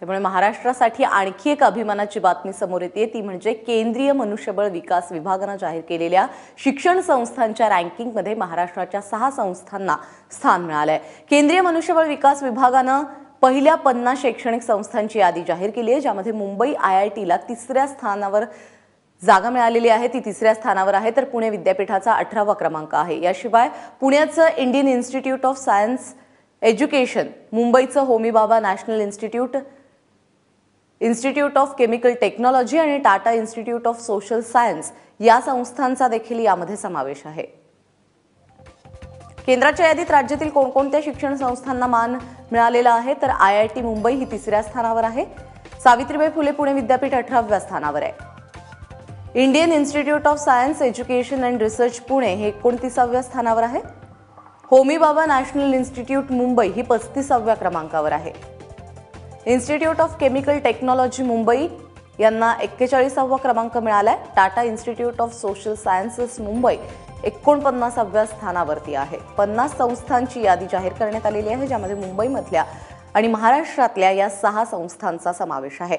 त्यामुळे महाराष्ट्रासाठी आणखी एक अभिमानाची बातमी समोर येते. ती म्हणजे केंद्रीय मनुष्यबळ विकास विभागानं जाहीर केलेल्या शिक्षण संस्थांच्या रँकिंगमध्ये महाराष्ट्राच्या सहा संस्थांना स्थान मिळालं आहे केंद्रीय मनुष्यबळ विकास विभागानं पहिल्या पन्नास शैक्षणिक संस्थांची यादी जाहीर केली आहे ज्यामध्ये मुंबई आय आय टीला तिसऱ्या स्थानावर जागा मिळालेली आहे. ती तिसऱ्या स्थानावर आहे. तर पुणे विद्यापीठाचा अठरावा क्रमांक आहे. याशिवाय पुण्याचं Indian Institute of Science Education मुंबईचं Homi Bhabha National Institute Institute of Chemical Technology आणि Tata Institute of Social Science या संस्थांचा देखील यामध्ये समावेश आहे. केंद्राच्या यादीत राज्यातील कोणकोणत्या शिक्षण संस्थांना मान मिळालेला आहे तर आय आय टी मुंबई ही तिसऱ्या स्थानावर आहे. सावित्रीबाई फुले पुणे विद्यापीठ अठराव्या स्थानावर आहे. Indian institute of science education and research Pune हे एकोणतीसाव्या स्थानावर आहे. होमी बाबा नॅशनल इन्स्टिट्यूट मुंबई ही पस्तीसाव्या क्रमांकावर आहे. Institute of chemical technology Mumbai यांना एक्केचाळीसावा क्रमांक मिळालाय. Tata institute of social sciences Mumbai एकोणपन्नासाव्या स्थानावरती आहे. पन्नास संस्थांची यादी जाहीर करण्यात आलेली आहे ज्यामध्ये मुंबईमधल्या आणि महाराष्ट्रातल्या या सहा संस्थांचा समावेश आहे.